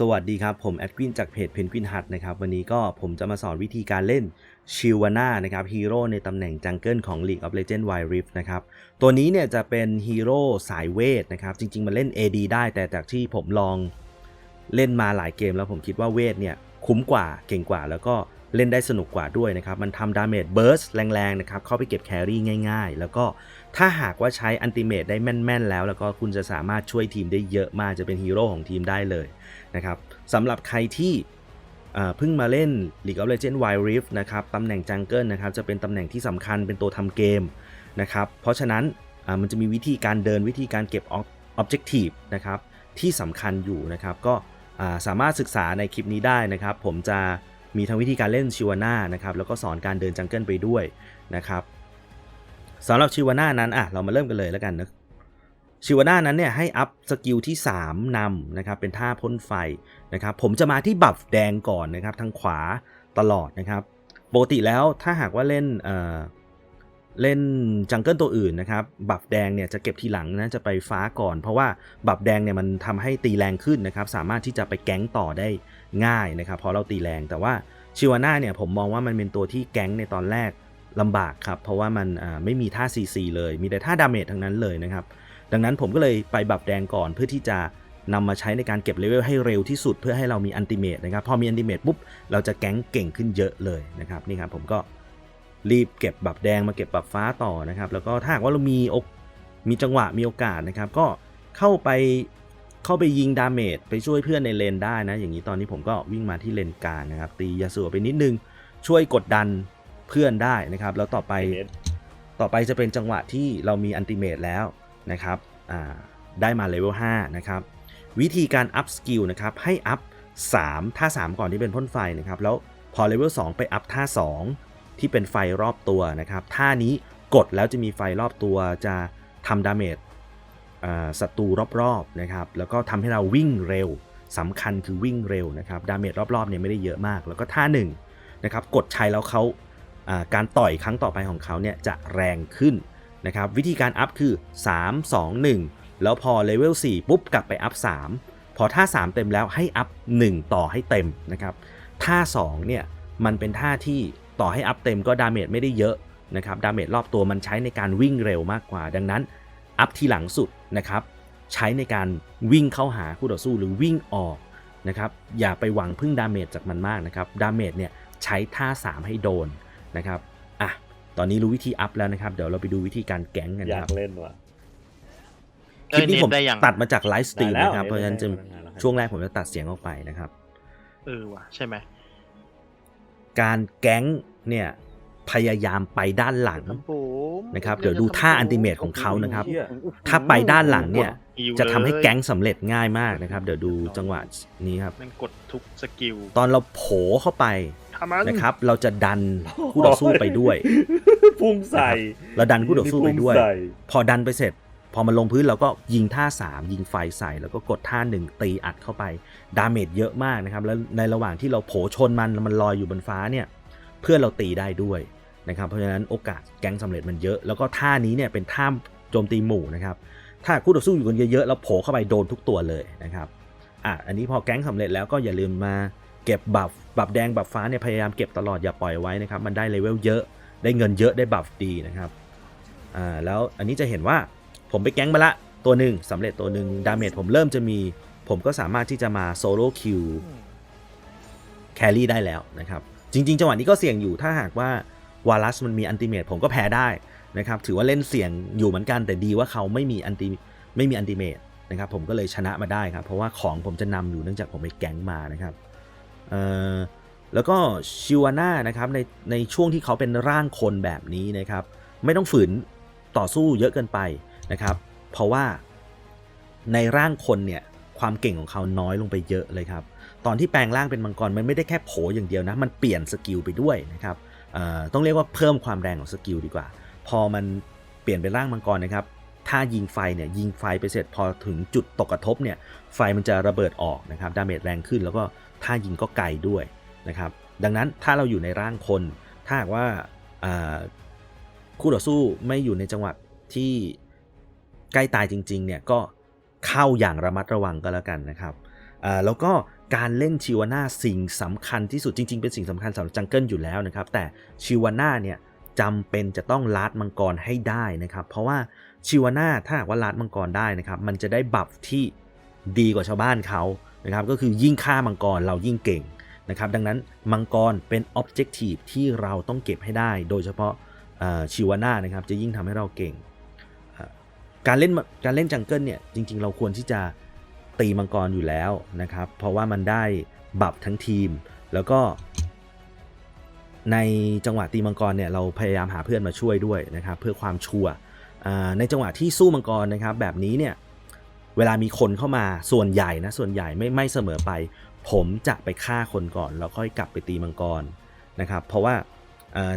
สวัสดีครับ ผมแอดกวินจากเพจเพนกวินฮัทนะครับ วันนี้ก็ผมจะมาสอนวิธีการเล่นชิวาน่านะครับฮีโร่ในตำแหน่งจังเกิลของ League of Legends Wild Rift นะครับ ตัวนี้เนี่ยจะเป็นฮีโร่สายเวทนะครับ จริง ๆ มันเล่น AD ได้แต่จากที่ผมลองเล่นมาหลายเกมแล้วผมคิดว่าเวทเนี่ยคุ้มกว่าเก่งกว่าแล้วก็เล่นได้สนุกกว่าด้วยนะครับ มันทำดาเมจเบิร์สแรงๆนะครับ เข้าไปเก็บแครี่ง่ายๆ แล้วก็ถ้าหากว่าใช้อันติเมตได้แม่นๆ แล้ว แล้วก็คุณจะสามารถช่วยทีมได้เยอะมากจะเป็นฮีโร่ของทีมได้เลยนะครับสำหรับใครที่เพิ่งมาเล่น League of Legends Wild Rift นะครับตำแหน่งจังเกิลนะครับจะเป็นตำแหน่งที่สำคัญเป็นตัวทำเกมนะครับเพราะฉะนั้นมันจะมีวิธีการเดินวิธีการเก็บ Objective นะครับที่สำคัญอยู่นะครับก็สามารถศึกษาในคลิปนี้ได้นะครับ ผมจะ มีทั้งวิธีการเล่นชิวาน่านะครับแล้วก็สอนการเดินจังเกิลไปด้วยนะครับสำหรับชิวาน่านั้นอะเรามาเริ่มกันเลยแล้วกันนะชิวาน่านั้นเนี่ยให้อัพสกิลที่ 3นำนะครับเป็นท่าพ่นไฟนะครับผมจะมาที่บัฟแดงก่อนนะครับทางขวาตลอดนะครับปกติแล้วถ้าหากว่าเล่นเอ่อ เล่นจังเกิลตัวอื่นนะครับ บัฟแดงเนี่ยจะเก็บทีหลังนะจะไปฟ้าก่อน เพราะว่าบัฟแดงเนี่ยมันทำให้ตีแรงขึ้นนะครับ สามารถที่จะไปแก๊งต่อได้ง่ายนะครับเพราะเราตีแรงแต่ว่าชิวาน่าเนี่ยผมมองว่ามันเป็นตัวที่แก๊งในตอนแรกลำบากครับ เพราะว่ามันไม่มีท่า CC เลย มีแต่ท่าดาเมจทั้งนั้นเลยนะครับ ดังนั้นผมก็เลยไปบับแดงก่อนเพื่อที่จะนำมาใช้ในการเก็บเลเวลให้เร็วที่สุดเพื่อให้เรามีอันติเมตนะครับ พอมีอันติเมตปุ๊บ เราจะแก๊งเก่งขึ้นเยอะเลยนะครับ นี่ครับผมก็ รีบเก็บบับแดงมาเก็บบับฟ้าต่อนะครับ แล้วก็ถ้าหากว่าเรามีอกมีจังหวะมีโอกาสนะครับ ก็เข้าไปเข้าไปยิงดาเมจไปช่วยเพื่อนในเลนได้นะ อย่างนี้ตอนนี้ผมก็วิ่งมาที่เลนกลางนะครับ ตียาสูบไปนิดนึงช่วยกดดันเพื่อนได้นะครับ แล้วต่อไปต่อไปจะเป็นจังหวะที่เรามีอันติเมตแล้วนะครับอ่าได้มาเลเวล5นะครับ วิธีการอัพสกิลนะครับ ให้อัพ3ท่า 3 ก่อนที่เป็นพ่นไฟนะครับ แล้วพอเลเวล2ไปอัพท่า 2 ที่เป็นไฟรอบตัวนะครับท่านี้กดแล้วจะมีไฟรอบตัวจะทำดาเมจศัตรูรอบๆนะครับแล้วก็ทำให้เราวิ่งเร็วสำคัญคือวิ่งเร็วนะครับดาเมจรอบๆเนี่ยไม่ได้เยอะมาก แล้วก็ท่า1นะครับกดใช้แล้วเขาอ่าการต่อยครั้งต่อไปของเขาเนี่ยจะแรงขึ้นนะครับวิธีการอัพคือ 3 2 1 แล้วพอเลเวล4ปุ๊บกลับไปอัพ 3 พอท่า 3 เต็มแล้วให้อัพ 1 ต่อให้เต็มนะครับท่า2เนี่ยมันเป็นท่าที่ ต่อให้อัพเต็มก็ดาเมจไม่ได้เยอะนะครับดาเมจรอบตัวมันใช้ในการวิ่งเร็วมากกว่า ดังนั้นอัพทีหลังสุดนะครับใช้ในการวิ่งเข้าหาคู่ต่อสู้หรือวิ่งออกนะครับอย่าไปหวังพึ่งดาเมจจากมันมากนะครับดาเมจเนี่ยใช้ท่า 3 ให้โดนนะครับอะตอนนี้รู้วิธีอัพแล้วนะครับ เดี๋ยวเราไปดูวิธีการแก๊งกันอยานะคกรับเล่นว่ะ คลิปนี้ผมได้ยังตัดมาจากไลฟ์สตรีมได้แล้วนะครับ เพราะฉะนั้นจะได้แล้ว ช่วงแรกผมจะตัดเสียงออกไปนะครับ เออว่ะใช่ไหม การแก๊งเนี่ยพยายามไปด้านหลังครับผมนะครับเดี๋ยวดูท่าอันติเมตของเขานะครับเหี้ยถ้าไปด้านหลังเนี่ยฮิวจะทำให้เลยแก๊งสำเร็จง่ายมากนะครับ เดี๋ยวดูจังหวะนี้ครับแมันกดทุกสกิลตอนเราโผเข้าไปทำมันนะครับ เราจะดันคู่ต่อสู้ไปด้วยพุ่งใส่เราดันคู่ต่อสู้ไปด้วยพุ่งใส่พอดันไปเสร็จ พอมันลงพื้นเราก็ยิงท่า 3 ยิงไฟใส่ แล้วก็กดท่า 1 ตีอัดเข้าไป ดาเมจเยอะมากนะครับ แล้วในระหว่างที่เราโผชนมันมันลอยอยู่บนฟ้าเนี่ยเพื่อเราตีได้ด้วยนะครับเพราะฉะนั้นโอกาสแก๊งสำเร็จมันเยอะ แล้วก็ท่านี้เนี่ยเป็นท่าโจมตีหมู่นะครับถ้าคู่ต่อสู้อยู่กันเยอะๆแล้วโผเข้าไปโดนทุกตัวเลยนะครับอะอันนี้พอแก๊งสำเร็จแล้วก็อย่าลืมมาเก็บบัฟบัฟแดงบัฟฟ้าเนี่ยพยายามเก็บตลอดอย่าปล่อยไว้นะครับมันได้เลเวลเยอะได้เงินเยอะได้บัฟดีนะครับอ่าแล้วอันนี้จะเห็นว่า ผมไปแก๊งมาละตัวหนึ่งสำเร็จตัวหนึ่งดาเมจผมเริ่มจะมี ผมก็สามารถที่จะมาโซโล่คิวแครี่ได้แล้วนะครับ จริง ๆ จังหวะนี้ก็เสี่ยงอยู่ถ้าหากว่าวาลัสมันมีอันติเมตผมก็แพ้ได้นะครับถือว่าเล่นเสี่ยงอยู่เหมือนกันแต่ดีว่าเขาไม่มีอันติไม่มีอันติเมตนะครับผมก็เลยชนะมาได้ครับ เพราะว่าของผมจะนำอยู่เนื่องจากผมไปแก๊งมานะครับแล้วก็ชิวาน่านะครับในในช่วงที่เขาเป็นร่างคนแบบนี้นะครับ ไม่ต้องฝืนต่อสู้เยอะเกินไป นะครับ เพราะว่าในร่างคนเนี่ยความเก่งของเขาน้อยลงไปเยอะเลยครับ ตอนที่แปลงร่างเป็นมังกรมันไม่ได้แค่โผอย่างเดียวนะ มันเปลี่ยนสกิลไปด้วยนะครับต้องเรียกว่าเพิ่มความแรงของสกิลดีกว่า พอมันเปลี่ยนเป็นร่างมังกรนะครับ ถ้ายิงไฟเนี่ยยิงไฟไปเสร็จพอถึงจุดตกกระทบเนี่ยไฟมันจะระเบิดออกนะครับดาเมจแรงขึ้นแล้วก็ถ้ายิงก็ไกลด้วยนะครับ ดังนั้นถ้าเราอยู่ในร่างคน ถ้าหากว่าคู่ต่อสู้ไม่อยู่ในจังหวะที่ ใกล้ตายจริงๆเนี่ยก็เข้าอย่างระมัดระวังก็แล้วกันนะครับอ่าแล้วก็การเล่นชิวาน่าสิ่งสำคัญที่สุดจริง ๆ เป็นสิ่งสำคัญสำหรับจังเกิลอยู่แล้วนะครับแต่ชิวาน่าเนี่ยจำเป็นจะต้องลาดมังกรให้ได้นะครับ เพราะว่าชิวาน่าถ้าหากว่าลาดมังกรได้นะครับ มันจะได้บัฟที่ดีกว่าชาวบ้านเขานะครับ ก็คือยิ่งฆ่ามังกรเรายิ่งเก่งนะครับ ดังนั้นมังกรเป็น Objective ที่เราต้องเก็บให้ได้ โดยเฉพาะชิวาน่านะครับจะยิ่งทำให้เราเก่ง การเล่นการเล่นจังเกิลเนี่ยจริง ๆ เราควรที่จะตีมังกรอยู่แล้วนะครับ เพราะว่ามันได้บัฟทั้งทีม แล้วก็ในจังหวะตีมังกรเนี่ยเราพยายามหาเพื่อนมาช่วยด้วยนะครับเพื่อความชัวร์ในจังหวะที่สู้มังกรนะครับ แบบนี้เนี่ยเวลามีคนเข้ามาส่วนใหญ่นะส่วนใหญ่ไม่ไม่เสมอไป ผมจะไปฆ่าคนก่อนแล้วค่อยกลับไปตีมังกรนะครับ เพราะว่า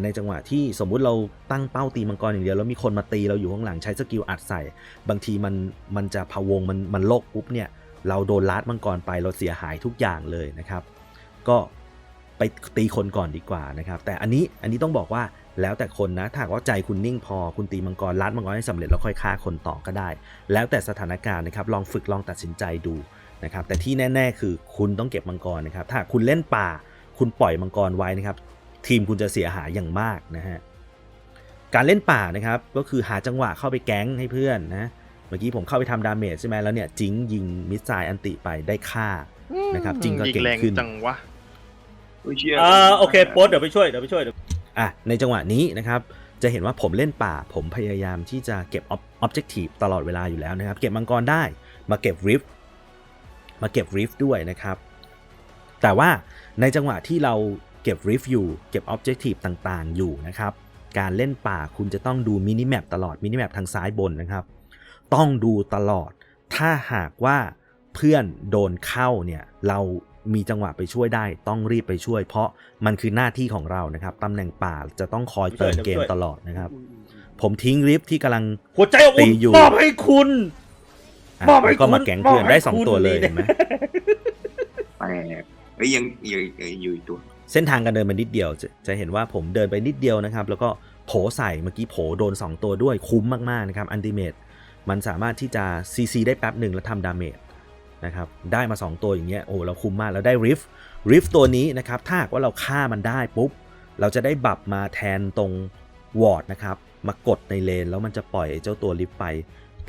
ในจังหวะที่สมมุติเราตั้งเป้าตีมังกรอย่างเดียวแล้วมีคนมาตีเราอยู่ข้างหลังใช้สกิลอัดใส่ บางทีมันมันจะพะวงมันมันโลกปุ๊บเนี่ยเราโดนลัดมังกรไปเราเสียหายทุกอย่างเลยนะครับ ก็ไปตีคนก่อนดีกว่านะครับ แต่อันนี้อันนี้ต้องบอกว่าแล้วแต่คนนะถ้าว่าใจคุณนิ่งพอคุณตีมังกรลัดมังกรให้สำเร็จแล้วค่อยฆ่าคนต่อก็ได้ แล้วแต่สถานการณ์นะครับลองฝึกลองตัดสินใจดูนะครับแต่ที่แน่ ๆ คือคุณต้องเก็บมังกรนะครับถ้าคุณเล่นป่าคุณปล่อยมังกรไว้นะครับ ทีมคุณจะเสียหายอย่างมากนะฮะการเล่นป่านะครับก็คือหาจังหวะเข้าไปแก๊งให้เพื่อนนะเมื่อกี้ผมเข้าไปทำดาเมจใช่ไหมแล้วเนี่ยจิงยิงมิสไซล์อันติไปได้ฆ่านะครับจิงก็ยิงเก่งแรงขึ้นจังวะอุ้ยเชี่ยอ่าโอเคโป๊ตเดี๋ยวไปช่วยเดี๋ยวไปช่วยเดี๋ยวอะในจังหวะนี้นะครับจะเห็นว่าผมเล่นป่า ผมพยายามที่จะเก็บ Objective ตลอดเวลาอยู่แล้วนะครับ เก็บมังกรได้มาเก็บ Rift มาเก็บ Rift ด้วยนะครับ แต่ว่าในจังหวะที่เรา เก็บ Rift อยู่ เก็บ Objective ต่างๆ อยู่นะครับ การเล่นป่าคุณจะต้องดูมินิแมปตลอดมินิแมปทางซ้ายบนนะครับ ต้องดูตลอด ถ้าหากว่าเพื่อนโดนเข้าเนี่ยเรามีจังหวะไปช่วยได้ต้องรีบไปช่วย เพราะมันคือหน้าที่ของเรานะครับตำแหน่งป่าจะต้องคอยเติมเกมตลอดนะครับ ผมทิ้งริฟที่กำลังหัวใจอบตีอุ่นอยู่มอบให้คุณอะมอบให้แล้วก็มาคุณแก๊งเพื่อนมอบให้ได้สองคุณตัวเลยนี่เห็นไหมแปลกเอ้ยยังอยู่อยู่อีกตัว เส้นทางการเดินมันนิดเดียวจะจะเห็นว่าผมเดินไปนิดเดียวนะครับ แล้วก็โผใส่เมื่อกี้โผโดน 2 ตัวด้วยคุ้มมากๆนะครับอันติเมตมันสามารถที่จะ CC ได้แป๊บหนึ่งแล้วทำดาเมจนะครับได้มา 2 ตัวอย่างเงี้ยโอ้เราคุ้มมากแล้วได้ริฟริฟตัวนี้นะครับถ้าว่าเราฆ่ามันได้ปุ๊บ เราจะได้บับมาแทนตรงวอร์ดนะครับมากดในเลนแล้วมันจะปล่อยเจ้าตัวลิฟต์ไป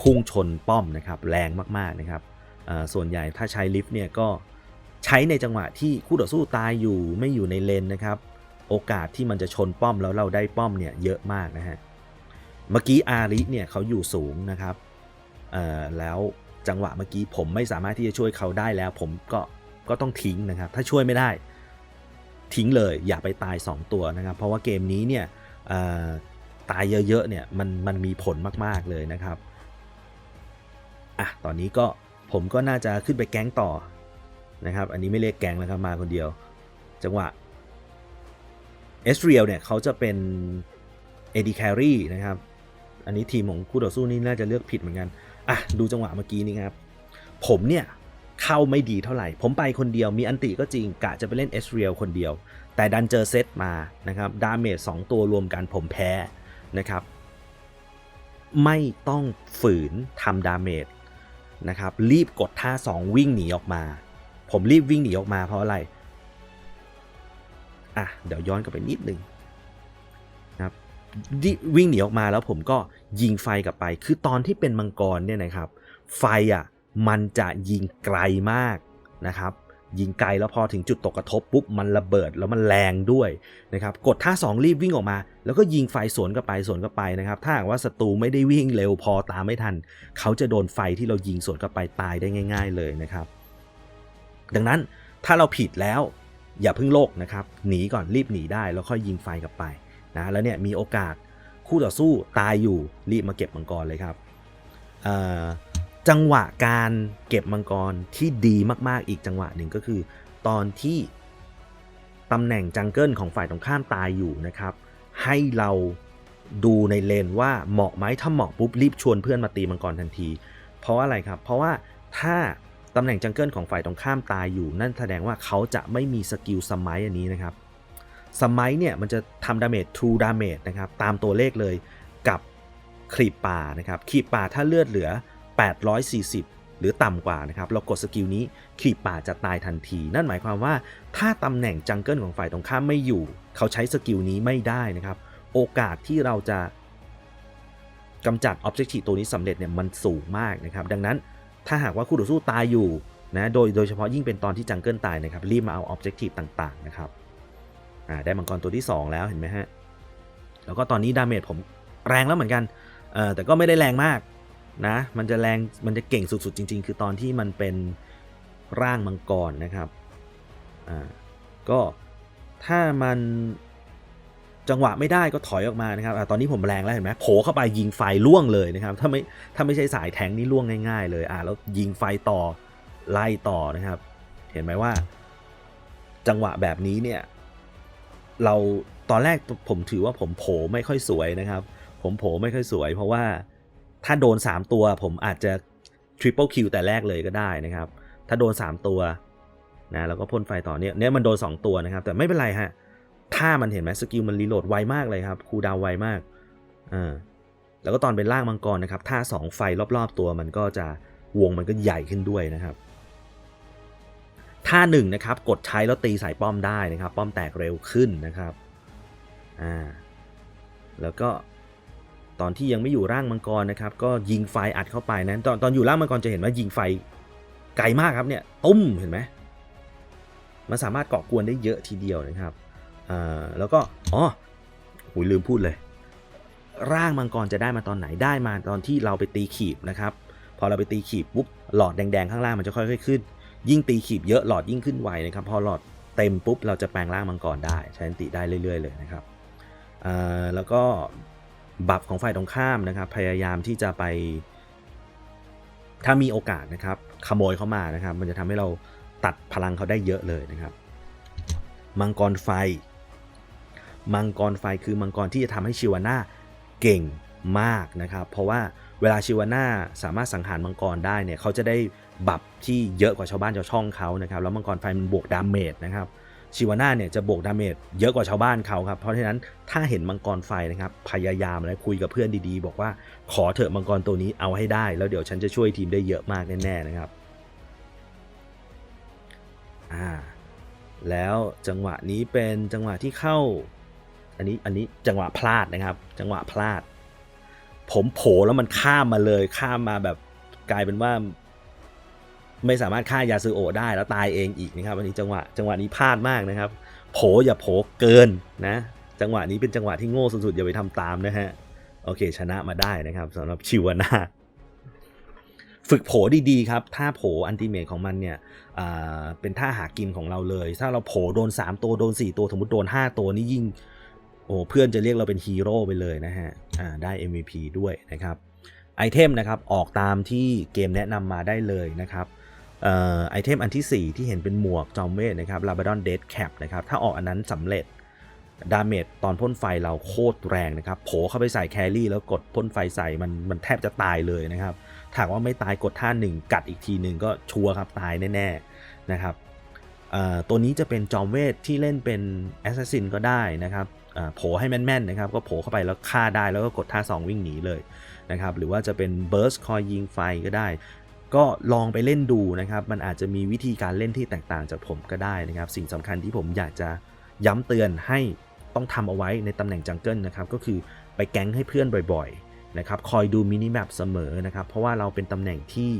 พุ่งชนป้อมนะครับแรงมากๆนะครับส่วนใหญ่ถ้าใช้ลิฟต์เนี่ยก็ ใช้ในจังหวะที่คู่ต่อสู้ตายอยู่ไม่อยู่ในเลนนะครับ โอกาสที่มันจะชนป้อมแล้วเราได้ป้อมเนี่ยเยอะมากนะฮะเมื่อกี้อาริเนี่ยเขาอยู่สูงนะครับเอ่อแล้วจังหวะเมื่อกี้ผมไม่สามารถที่จะช่วยเขาได้แล้ว ผมก็ก็ต้องทิ้งนะครับ ถ้าช่วยไม่ได้ ทิ้งเลยอย่าไปตาย 2 ตัวนะครับ เพราะว่าเกมนี้เนี่ยตายเยอะๆเนี่ยมันมันมีผลมากๆเลยนะครับอะตอนนี้ก็ผมก็น่าจะขึ้นไปแก๊งต่อ นะครับ อันนี้ไม่เรียกแก๊งแล้วครับมาคนเดียว จังหวะเอสเรียลเนี่ยเขาจะเป็น AD Carry นะครับ อันนี้ทีมของคู่ต่อสู้นี่น่าจะเลือกผิดเหมือนกัน อะ ดูจังหวะเมื่อกี้นี้ครับ ผมเนี่ยเข้าไม่ดีเท่าไหร่ ผมไปคนเดียวมีอันติก็จริงกะจะไปเล่นเอสเรียลคนเดียว แต่ดันเจอเซตมานะครับ ดาเมจ2ตัวรวมกันผมแพ้นะครับ ไม่ต้องฝืนทำดาเมจนะครับ รีบกดท่า 2 วิ่งหนีออกมา ผมรีบวิ่งหนีออกมาเพราะอะไร อะ เดี๋ยวย้อนกลับไปนิดนึงนะครับวิ่งหนีออกมาแล้วผมก็ยิงไฟกลับไป คือตอนที่เป็นมังกรเนี่ยนะครับ ไฟอะมันจะยิงไกลมากนะครับยิงไกลแล้วพอถึงจุดตกกระทบปุ๊บมันระเบิดแล้วมันแรงด้วยนะครับกดท่า 2 รีบวิ่งออกมา แล้วก็ยิงไฟสวนกับไปสวนกับไปนะครับ ถ้าหากว่าศัตรูไม่ได้วิ่งเร็วพอตามไม่ทัน เขาจะโดนไฟที่เรายิงสวนกับไปตายได้ง่าย ๆ เลยนะครับ ดังนั้นถ้าเราผิดแล้ว อย่าเพิ่งโลกนะครับ หนีก่อนรีบหนีได้แล้วค่อยยิงไฟกลับไปนะแล้วเนี่ยมีโอกาสคู่ต่อสู้ตายอยู่รีบมาเก็บมังกรเลยครับจังหวะการเก็บมังกรที่ดีมากๆอีกจังหวะหนึ่งก็คือ ตอนที่ตำแหน่งจังเกิลของฝ่ายตรงข้ามตายอยู่นะครับ ให้เราดูในเลนว่าเหมาะไหมถ้าเหมาะปุ๊บรีบชวนเพื่อนมาตีมังกรทันที เพราะอะไรครับ เพราะว่าถ้า ตำแหน่งจังเกิลของฝ่ายตรงข้ามตายอยู่ นั่นแสดงว่าเขาจะไม่มีสกิลสมัยอันนี้นะครับ สมัยเนี่ยมันจะทำดาเมจ true damage นะครับตามตัวเลขเลยกับครีปป่านะครับครีปป่าถ้าเลือดเหลือ 840 หรือต่ำกว่านะครับเรากดสกิลนี้ขีบป่าจะตายทันที นั่นหมายความว่าถ้าตำแหน่งจังเกิลของฝ่ายตรงข้ามไม่อยู่ เขาใช้สกิลนี้ไม่ได้นะครับ โอกาสที่เราจะกำจัด Objective ตัวนี้สำเร็จเนี่ยมันสูงมากนะครับ ดังนั้น ถ้าหากว่าคู่ต่อสู้ตายอยู่นะโดยโดยเฉพาะยิ่งเป็นตอนที่จังเกิลตายนะครับรีบมาเอา Objective ต่างๆนะครับอ่าได้มังกรตัวที่ 2 แล้วเห็นไหมฮะแล้วก็ตอนนี้ดาเมจผมแรงแล้วเหมือนกันเออแต่ก็ไม่ได้แรงมากนะมันจะแรงมันจะเก่งสุดๆจริง ๆ คือตอนที่มันเป็นร่างมังกรนะครับอ่าก็ถ้ามัน จังหวะไม่ได้ก็ถอยออกมานะครับอตอนนี้ผมแรงแล้วเห็นไหมโผล่เข้าไปยิงไฟล่วงเลยนะครับ ถ้าไม่ถ้าไม่ใช่สายแทงนี่ล่วงง่าย ๆ เลยอ่าแล้วยิงไฟต่อไล่ต่อนะครับ เห็นไหมว่า จังหวะแบบนี้เนี่ย เราตอนแรกผมถือว่าผมโผล่ไม่ค่อยสวยนะครับ ผมโผล่ไม่ค่อยสวย เพราะว่าถ้าโดน 3 ตัวผมอาจจะ Triple Kill แต่แรกเลยก็ได้นะครับ ถ้าโดน 3 ตัวนะแล้วก็พ่นไฟต่อเนี่ยเนี่ยมันโดน 2 ตัวนะครับ แต่ไม่เป็นไรฮะ ถ้ามันเห็นไหมสกิลมันรีโหลดไวมากเลยครับคูดาวไวมากอ่าแล้วก็ตอนเป็นล่างมังกรนะครับถ้า2ไฟรอบๆตัวมันก็จะวงมันก็ใหญ่ขึ้นด้วยนะครับท่าหนึ่งนะครับกดใช้แล้วตีใส่ป้อมได้นะครับ ป้อมแตกเร็วขึ้นนะครับอ่าแล้วก็ตอนที่ยังไม่อยู่ร่างมังกรนะครับ ก็ยิงไฟอัดเข้าไปนั้นตอนตอนอยู่ร่างมังกรจะเห็นว่ายิงไฟไกลมากครับเนี่ยตุ้มเห็นไหมมันสามารถเกาะกวนได้เยอะทีเดียวนะครับ อ่าแล้วก็อ๋อหุยลืมพูดเลย ร่างมังกรจะได้มาตอนไหนได้มาตอนที่เราไปตีขีบนะครับพอเราไปตีขีบปุ๊บหลอดแดงๆข้างล่างมันจะค่อยๆขึ้น ยิ่งตีขีบเยอะหลอดยิ่งขึ้นไวนะครับพอหลอดเต็มปุ๊บเราจะแปลงร่างมังกรได้ใช้นติได้เรื่อย ๆ เลยนะครับแล้วก็บัฟของฝ่ายตรงข้ามนะครับ พยายามที่จะไป ถ้ามีโอกาสนะครับ ขโมยเข้ามานะครับ มันจะทำให้เราตัดพลังเขาได้เยอะเลยนะครับ มังกรไฟ มังกรไฟคือมังกรที่จะทำให้ชิวาน่าเก่งมากนะครับ เพราะว่าเวลาชิวาน่าสามารถสังหารมังกรได้เนี่ยเขาจะได้บัฟที่เยอะกว่าชาวบ้านชาวช่องเขานะครับแล้วมังกรไฟมันบวกดาเมจนะครับชิวาน่าเนี่ยจะบวกดาเมจเยอะกว่าชาวบ้านเขาครับเพราะฉะนั้นถ้าเห็นมังกรไฟนะครับพยายามและคุยกับเพื่อนดีๆ บอกว่าขอเถอะมังกรตัวนี้เอาให้ได้ แล้วเดี๋ยวฉันจะช่วยทีมได้เยอะมากแน่ๆนะครับอ่าแล้วจังหวะนี้เป็นจังหวะที่เข้า อันนี้อันนี้จังหวะพลาดนะครับ จังหวะพลาด ผมโผล่แล้วมันข้ามมาเลยข้ามมาแบบกลายเป็นว่า ไม่สามารถฆ่ายาซูโอได้แล้วตายเองอีกนะครับอันนี้จังหวะจังหวะนี้พลาดมากนะครับ โผล่อย่าโผล่เกินนะ จังหวะนี้เป็นจังหวะที่โง่สุดๆอย่าไปทำตามนะฮะโอเค ชนะมาได้นะครับสำหรับชิวานาฝึกโผดีๆครับถ้าโผอันติเมทของมันเนี่ยเป็นท่าหากินของเราเลย ถ้าเราโผโดน 3 ตัวโดน 4 ตัวสมมติโดน 5 ตัวนี่ยิ่ง อ้เพื่อนจะเรียกเราเป็นฮีโร่ไปเลยนะฮะอ่าได้ MVP ด้วยนะครับไอเทมนะครับออกตามที่เกมแนะนำมาได้เลยนะครับออไอเทมอันที่ 4 ที่เห็นเป็นหมวกจอมเวทนะครับ l a b ด a d o n Dead Cap นะครับถ้าออกอันนั้นสำเร็จดาเมจตอนพ่นไฟเราโคตรแรงนะครับโผเข้าไปใส่แครี่แล้วกดพ่นไฟใส่มันมันแทบจะตายเลยนะครับถามว่าไม่ตายกดท่าหนึ่งกัดอีกทีหนึ่งก็ชัวร์ครับตายแน่ๆนะครับตัวนี้จะเป็นจอมเวทที่เล่นเป็นแอสซัสซินก็ได้นะครับ โผให้แม่นๆนะครับก็โผเข้าไปแล้วฆ่าได้แล้วก็กดท่า 2 วิ่งหนีเลยนะครับหรือว่าจะเป็นเบิร์สคอยยิงไฟก็ได้ ก็ลองไปเล่นดูนะครับมันอาจจะมีวิธีการเล่นที่แตกต่างจากผมก็ได้นะครับสิ่งสำคัญที่ผมอยากจะย้ำเตือนให้ต้องทำเอาไว้ในตำแหน่งจังเกิลนะครับก็คือไปแก๊งให้เพื่อนบ่อยๆนะครับคอยดูมินิแมปเสมอนะครับเพราะว่าเราเป็นตำแหน่งที่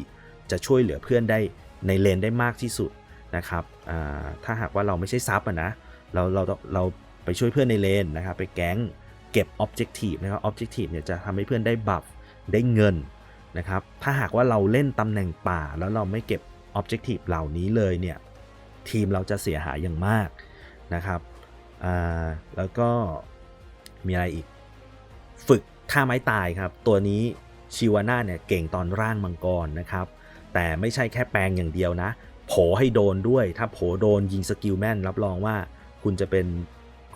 จะช่วยเหลือเพื่อนได้ในเลนได้มากที่สุดนะครับถ้าหากว่าเราไม่ใช่ซับะนะเราเราเรา ไปช่วยเพื่อนในเลนนะครับไปแก๊งเก็บ Objective นะครับ Objective เนี่ยจะทำให้เพื่อนได้บัฟได้เงินนะครับถ้าหากว่าเราเล่นตำแหน่งป่า แล้วเราไม่เก็บ Objective เหล่านี้เลยเนี่ยทีมเราจะเสียหายอย่างมากนะครับแล้วก็มีอะไรอีก ฝึกท่าไม้ตายครับ ตัวนี้ชิวาน่าเนี่ยเก่งตอนร่างมังกรนะครับ แต่ไม่ใช่แค่แปลงอย่างเดียวนะ โผให้โดนด้วย ถ้าโผโดนยิงสกิลแม่นรับรองว่าคุณจะเป็น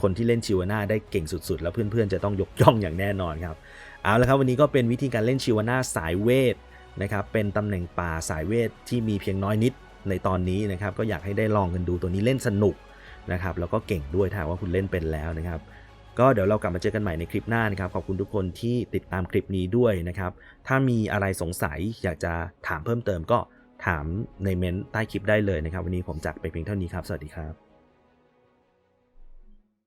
คนที่เล่นชิวาน่าได้เก่งสุดๆ แล้วเพื่อนๆ จะต้องยกย่องอย่างแน่นอนครับ เอาละครับวันนี้ก็เป็นวิธีการเล่นชิวาน่าสายเวทนะครับเป็นตำแหน่งป่าสายเวทที่มีเพียงน้อยนิดในตอนนี้นะครับก็อยากให้ได้ลองกันดูตัวนี้เล่นสนุกนะครับแล้วก็เก่งด้วยถ้าว่าคุณเล่นเป็นแล้วนะครับ ก็เดี๋ยวเรากลับมาเจอกันใหม่ในคลิปหน้านะครับ ขอบคุณทุกคนที่ติดตามคลิปนี้ด้วยนะครับ ถ้ามีอะไรสงสัยอยากจะถามเพิ่มเติมก็ถามในเมนต์ใต้คลิปได้เลยนะครับ วันนี้ผมจากไปเพียงเท่านี้ครับ สวัสดีครับ